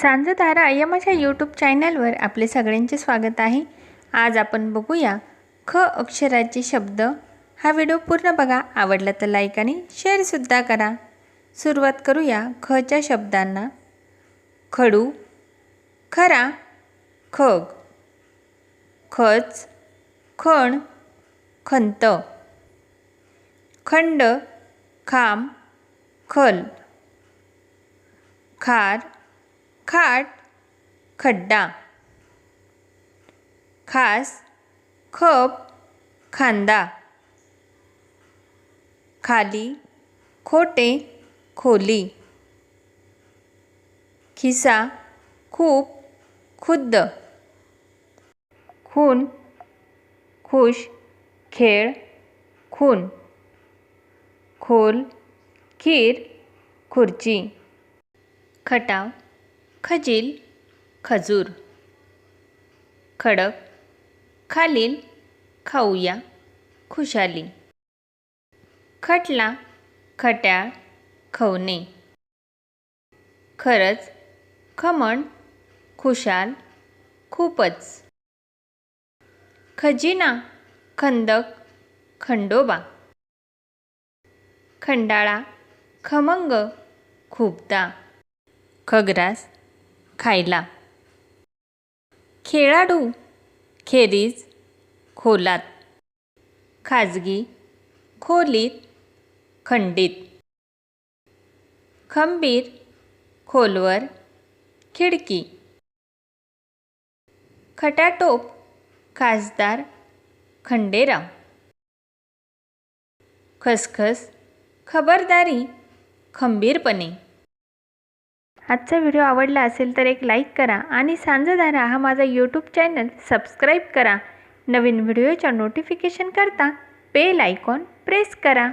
सांजधारा या माझ्या यूट्यूब चॅनलवर आपले सगळ्यांचे स्वागत आहे. आज आपण बघूया ख अक्षराचे शब्द. हा व्हिडिओ पूर्ण बघा आवडला तर लाईक आणि शेअरसुद्धा करा. सुरुवात करूया खच्या शब्दांना. खडू खरा खग खच खण खंत खंड खांब खल खार खाट खड्डा. खास खप खांदा. खाली खोटे खोली. खिसा खूप खुद्द. खून खुश खेळ खून. खोल खीर खुर्ची. खटाव. खजील खजूर. खडक खालील खाऊया खुशाली. खटला खट्याळ खवणे. खरंच खमण खुशाल खूपच. खजिना खंदक खंडोबा. खंडाळा खमंग खूपदा. खग्रास खायला. खेळाडू खेरीज खोलात. खाजगी खोलीत खंडित. खंबीर खोलवर खिडकी. खटाटोप खासदार खंडेराव. खसखस खबरदारी खंबीरपणे. आजचा व्हिडिओ आवडला असेल तर एक लाईक करा आणि सांजधारा हा माझा यूट्यूब चॅनल सबस्क्राईब करा. नवीन व्हिडिओच्या नोटिफिकेशन करता बेल आयकॉन प्रेस करा.